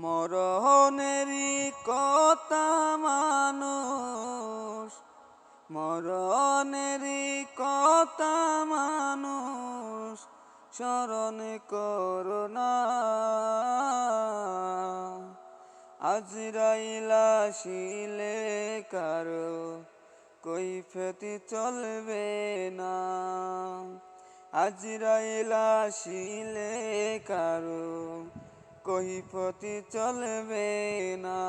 মরণেরই কথা মানুষ, মরণেরই কথা মানুষ, স্মরণ করোনা আজরাইলা শিলে কারও কৈফতি চলবে না। আজরাইলা শিলে কারও কৈফতি চলবে না।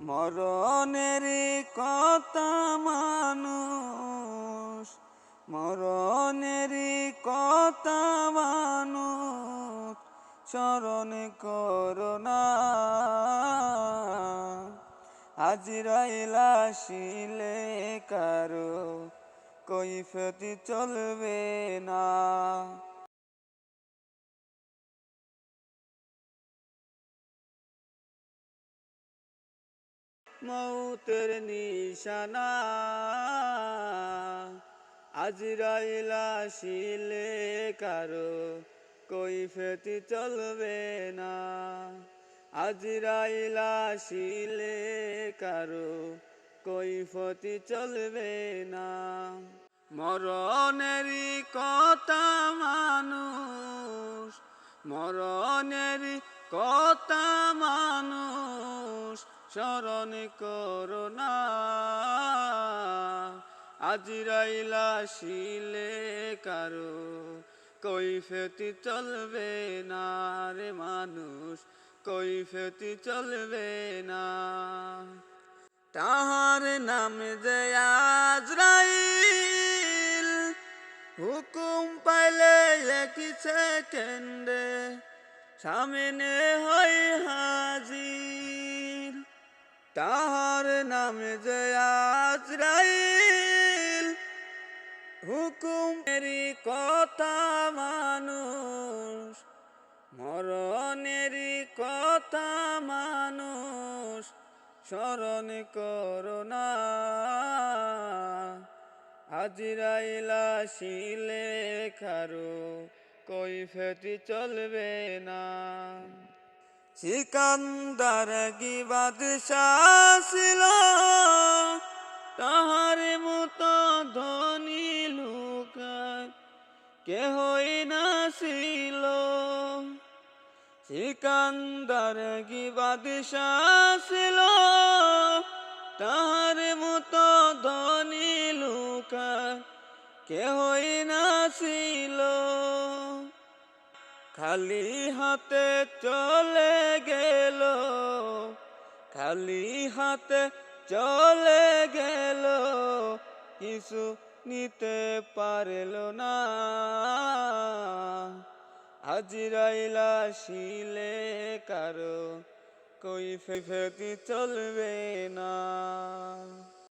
মরণেরই কথা মানুষ মরণেরই কথা মানুষ, স্মরণ করোনা আজরাইলা শিলে কারও কৈফতি চলবে না। মৌতের নিশানা। আজরাইলা শিলে কারও কৈফতি চলবে না। আজরাইলা শিলে কারও কৈফতি চলবে না। মরণেরই কথা মানুষ মরণেরই কথা মানুষ স্মরণ করোনা আজরাইলা শিলে কারও, কৈফতি চলবে না রে মানুষ, কৈফতি চলবে না। তাহার নাম যে আজরাইল হুকুম পাইলে একই সেকেন্ডে সামনে হয় হাজির তাহার নাম যে আজরাইল হুকুমেরই কথা মানুষ, মরণেরই কথা মানুষ, স্মরণ করোনা হাজিরাইলা শিলে খারো কৈফেতি চলবে না। সিকান্দার কি বাদশাহ ছিল? তাহার মতো ধনী লোক কেহই না ছিল। সিকান্দার কি বাদশাহ ছিল? তাহার মতো ধনী লোক কেহই না ছিল। খালি হাতে চলে গেল, খালি হাতে চলে গেল, কিছু নিতে পারল না। হাজিরাইলা শিলে কারও কই ফেফেতি চলবে না।